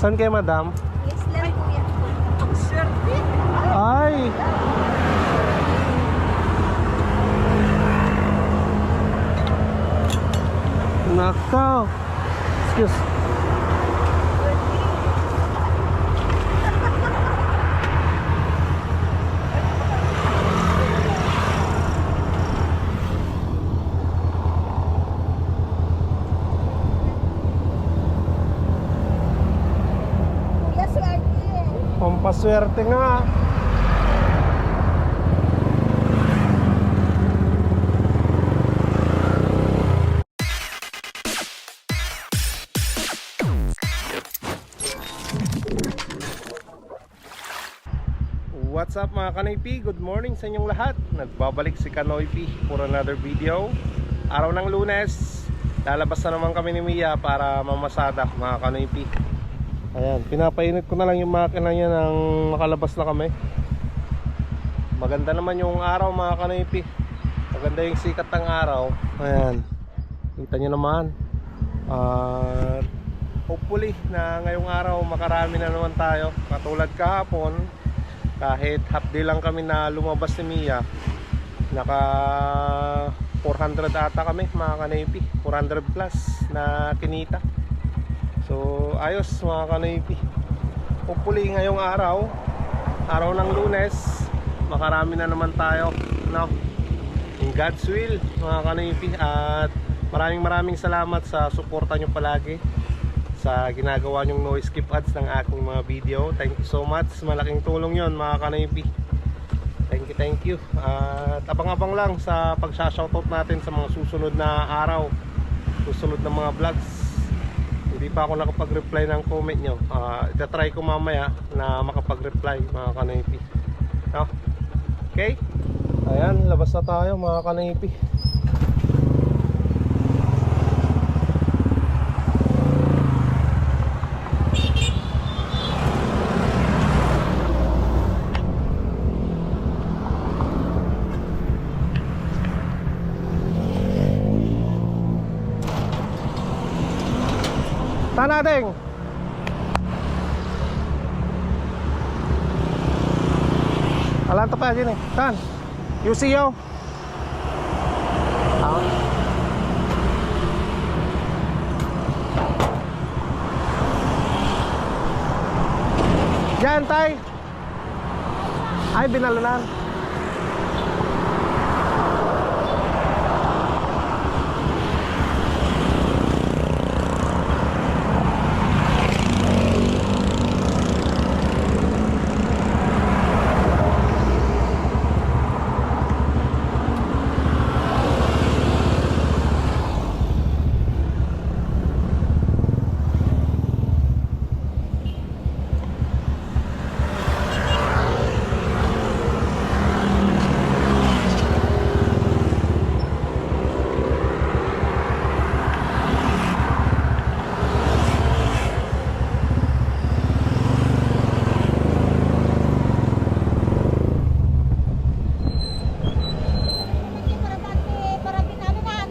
Saan kayo, madam? Yes lang, kuya. Swerte. Ay! Nakaw! Excuse. Kuya, swerte. Pampaswerte nga. What's up mga Kanoypi? Good morning sa inyong lahat. Nagbabalik si Kanoypi for another video. Araw ng lunes, lalabas na naman kami ni Mia para mamasada mga Kanoypi. Ayan, pinapainit ko na lang yung makina niya nang makalabas na kami. Maganda naman yung araw mga kanipi. Maganda yung sikat ng araw. Ayan. Kita nyo naman. At hopefully na ngayong araw makarami na naman tayo. Katulad kahapon, kahit half day lang kami na lumabas ni Mia, naka 400 ata kami mga kanipi. 400 plus na kinita. So ayos mga kanipi Hopefully ngayong araw Araw ng lunes Makarami na naman tayo no? In God's will mga kanipi At maraming maraming salamat sa suporta nyo palagi Sa ginagawa nyong no skip ads ng aking mga video. Thank you so much. Malaking tulong yon mga kanipi Thank you, thank you. At abang-abang lang sa pagsashoutout natin sa mga susunod na araw Susunod na mga vlogs hindi pa ako nakapag-reply ng comment nyo. Uh, itatry ko mamaya na makapag-reply mga kanipi no? okay? Ayan labas na tayo mga kanipi Tanading Alam to pa din eh. Tan You see yo Ah. Yan tay. Ay binalunan Hindi para dati, para binalunan.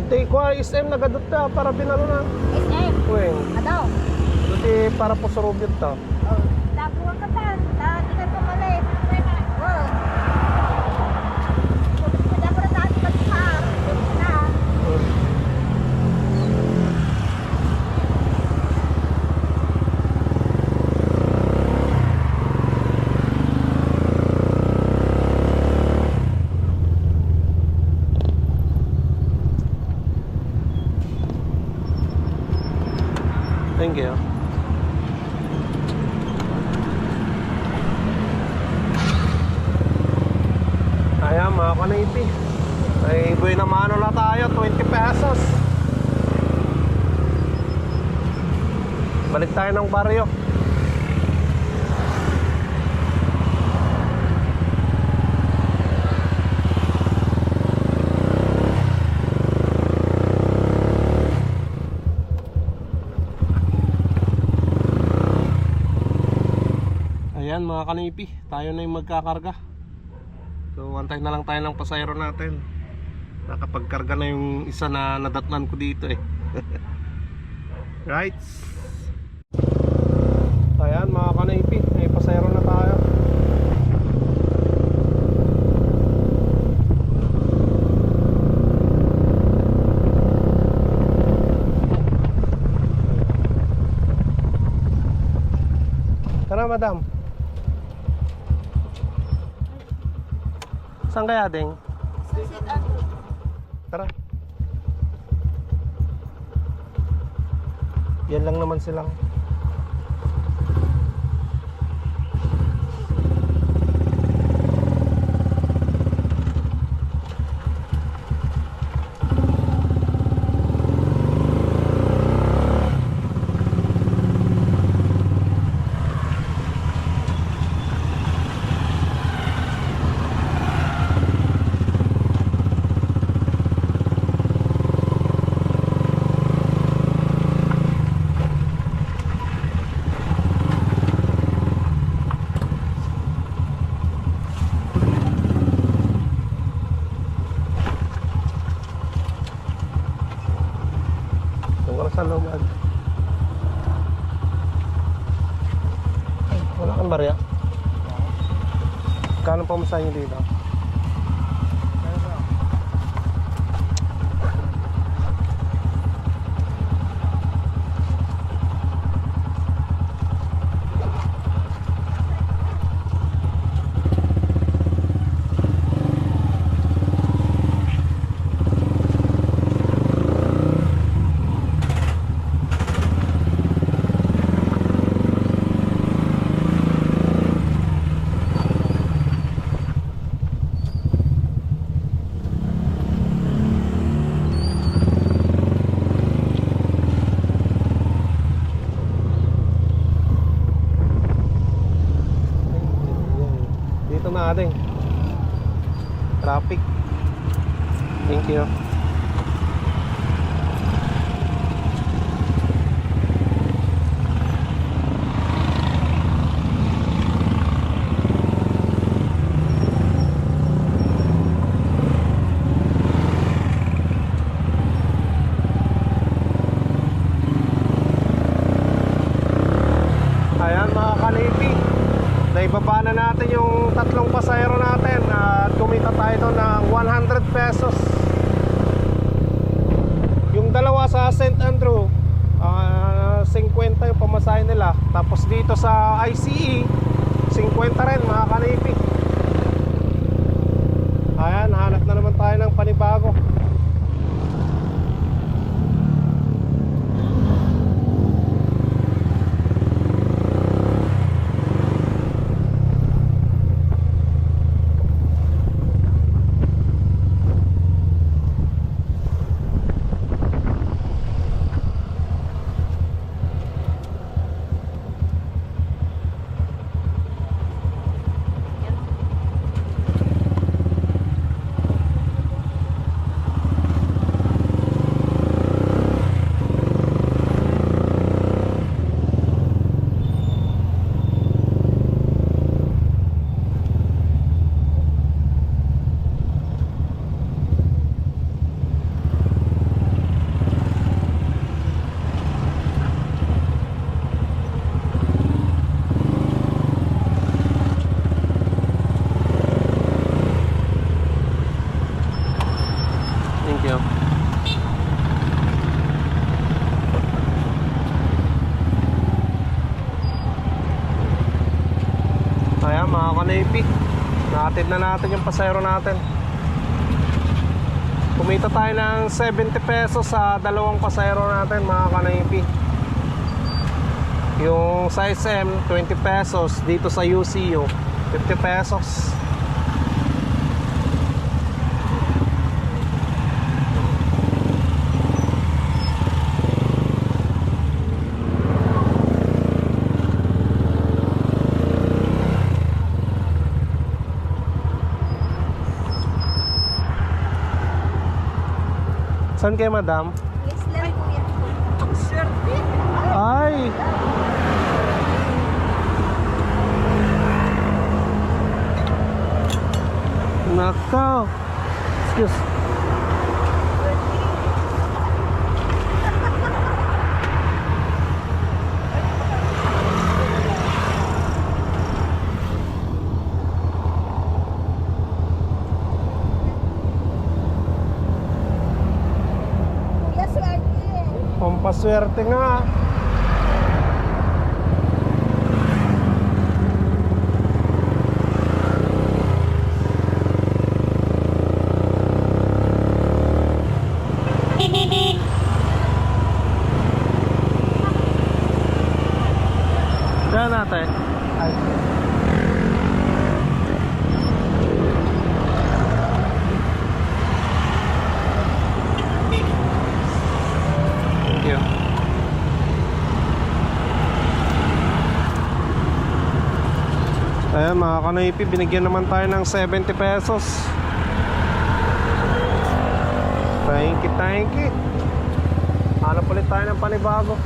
Hindi ko SM nagadot ta para binalunan SM. Uwing Ano? Duti para po sa Rubio to Oh. Labuhan ka ta. Dati ka tumalit. Oh. Wala para dati ka sa na. Thank you. Ayan mga kanipi. Ay buhay na mano na tayo, 20 pesos. Baryo. Ayan mga kanipi, tayo na yung magkakarga. So antay na lang tayo ng pasayro natin. Nakapagkarga na yung isa na nadatnan ko dito eh. right? Ayan mga kanaypi, may pasayro na tayo. Tara madam. Saan kaya ding? Tara. Yan lang naman silang. Yung oras sa lumad. Ay, wala kang barya. Kano pa masahe nyo? Dito Kanaypi Naatid na natin yung pasayro natin. Kumita tayo ng 70 pesos sa dalawang pasayro natin mga kanaypi Yung size M 20 pesos. Dito sa UCU 50 pesos Saan kayo madam? Yes lang kuya. Swerte. Ay! Nako! Excuse. Pampaswerte nga. Diyan natin. Ay. Thank you. Ayan mga kanoipi, binigyan naman tayo ng 70 pesos. Thank you, thank you. Hanap ulit tayo ng panibago.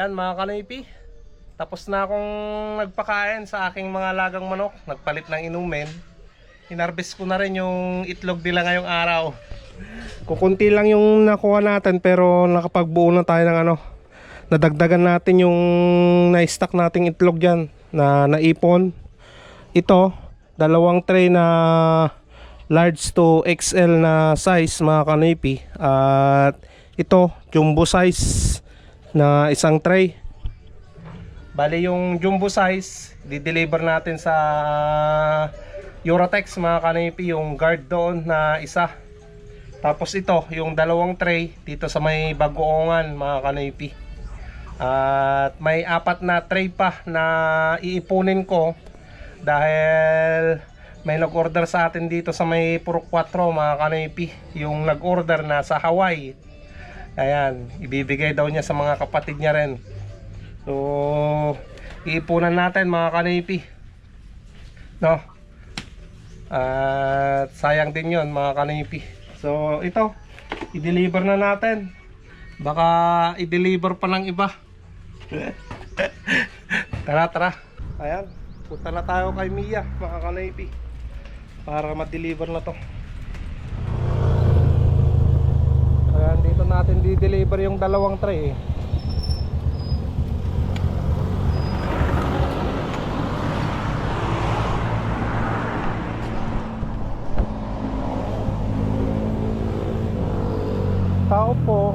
Ayan mga kanoipi Tapos na akong nagpakain sa aking mga lagang manok. Nagpalit ng inumin. Inarbis ko na rin yung itlog nila ngayong araw. Kukunti lang yung nakuha natin pero nakapagbuo na tayo ng ano Nadagdagan natin yung na-stock nating itlog dyan na naipon. Ito, dalawang tray na large to XL na size mga kanoipi At ito, jumbo size na isang tray. Bali yung jumbo size, di-deliver natin sa Eurotex mga kanipi, yung guard doon na isa. Tapos ito, yung dalawang tray dito sa may bagoongan mga kanipi. At may apat na tray pa na iipunin ko dahil may nag-order sa atin dito sa may Purok 4 mga kanipi. Yung nag-order na sa Hawaii. Ayan, ibibigay daw niya sa mga kapatid niya rin. So, iipunan natin mga kanipi. No? At sayang din yon mga kanipi. So, ito, i-deliver na natin. Baka i-deliver pa ng iba. tara, tara. Ayan, punta na tayo kay Mia, mga kanipi. Para ma-deliver na to. Ayan, dito natin di-deliver yung dalawang tray eh. Tao po.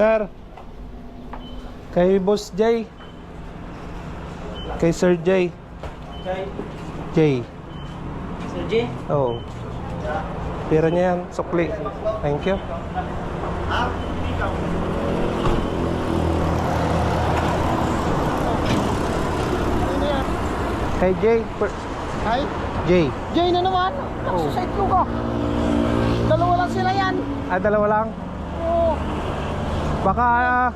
Sir, kay Boss Jay. Kay Sir Jay. Kay Jay. Sir J. Oh. Pera niya yan, sukli. Thank you. Kay Jay. Per- Ay, Jay. Jay na naman. Oh. Sa side ko ka. Dalawa lang sila yan. Ah, dalawa lang. Baka ah,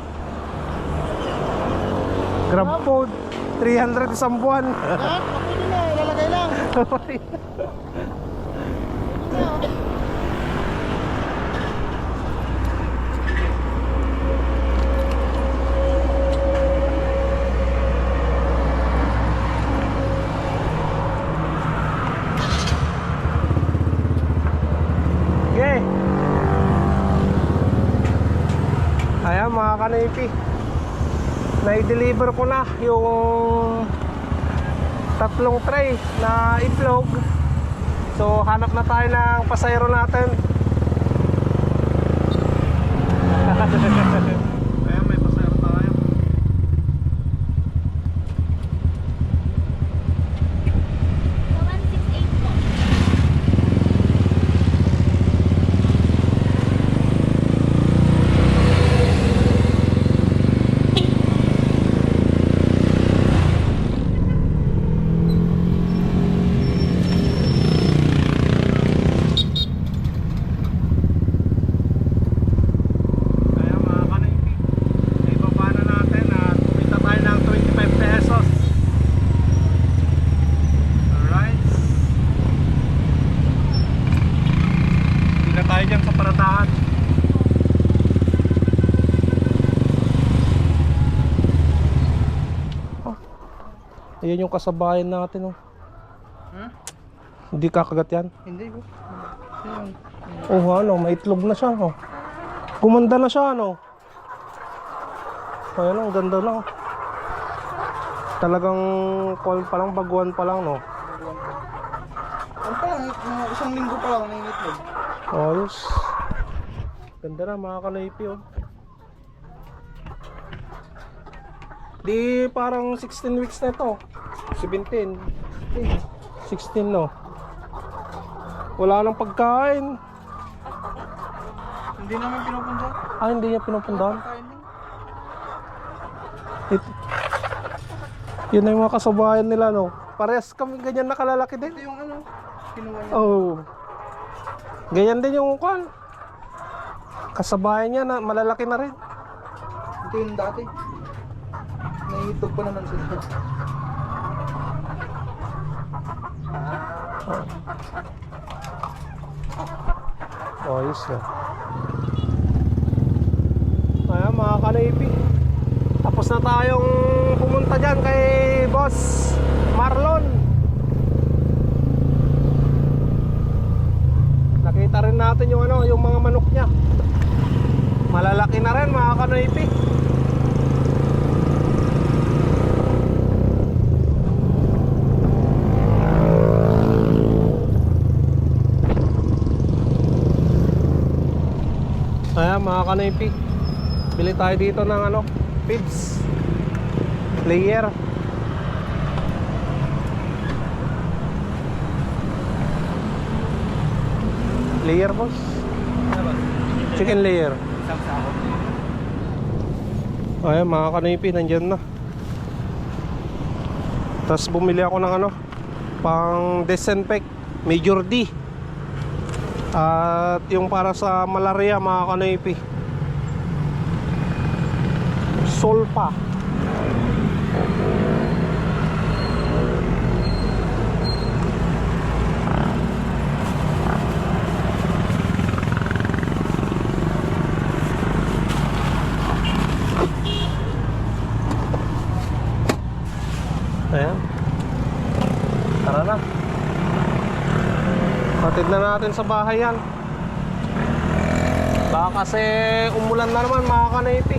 Grab food 300 isang buwan. Lahat, pwede na. Ilalagay lang. Okay. Kanipi. Na-deliver ko na yung tatlong tray na itlog. So hanap na tayo ng pasayro natin. Kaya may pasayro tayo. The 168 po. Kaya mga kanaypi, ay baba na natin at kumita tayo ng 25 pesos. Alright. Hindi na tayo dyan sa paradahan. Oh, Ayan yung kasabayan natin oh. Hmm? Hindi kakagat yan. Hindi ko. Oh, ano, may itlog na siya, oh. Gumanda na siya, ano. Ayan, ang ganda na. oh. Talagang call pa lang, baguhan pa lang, no. Pangit, mga isang linggo pa lang nangingitlog. Ayos. Ganda na, mga kanaypi, oh. Di parang 16 weeks na ito. 17. Eh, 16, no. Wala nang pagkain. Hindi naman pinupunta. Ah, hindi niya din. Ito. Yun na yung mga kasabayan nila, no? Parehas kami ganyan nakalalaki din. Ito yung ano, kinuha niya. Oh. Ganyan din yung kwan. Kasabayan niya na malalaki na rin. Ito yung dati. Nangingitlog pa naman sila. Ayos na. Ayan mga kanaypi. Tapos na tayong pumunta dyan kay Boss Marlon. Nakita rin natin yung ano, yung mga manok niya. Malalaki na rin mga kanaypi. Ayan mga kanaypi. Bili tayo dito ng ano Pips Layer Layer boss. Chicken layer. Ayan mga kanaypi nandyan na. Tapos bumili ako ng ano Pang disinfect. Major D At yung para sa malaria mga kanaypi. Solpa Ayan. Tara na. Hatid na natin sa bahay yan. Baka kasi umulan na naman mga kanaypi.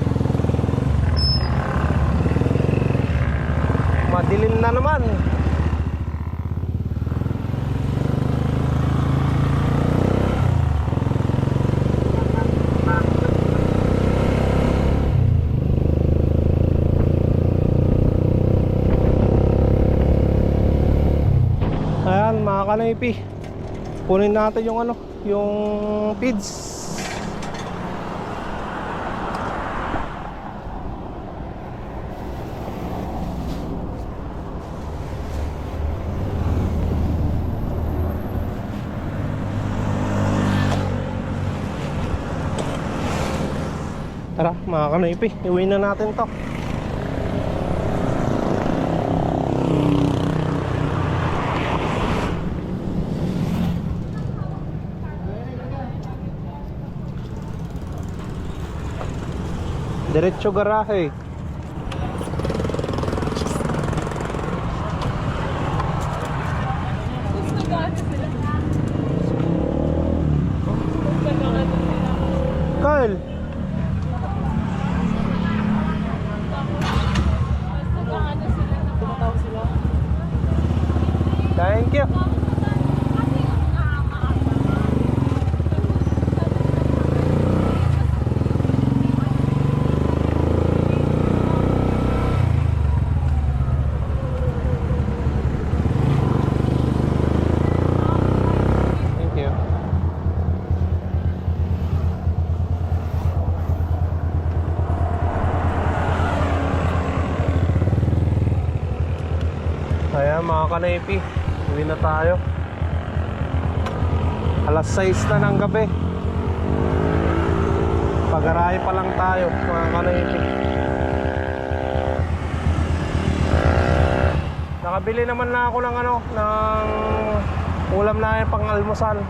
Madilim na naman. Ayan mga kanaypi Kunin natin yung ano Yung feeds. Tara mga kanaypi Iuwi na natin to Diretso garahe. Kyle. Ayan mga kanaypi, uwi na tayo. Alas 6 na ng gabi. Pag-aray pa lang tayo mga kanaypi. Nakabili naman na ako ng ano, ng ulam na pang almusal.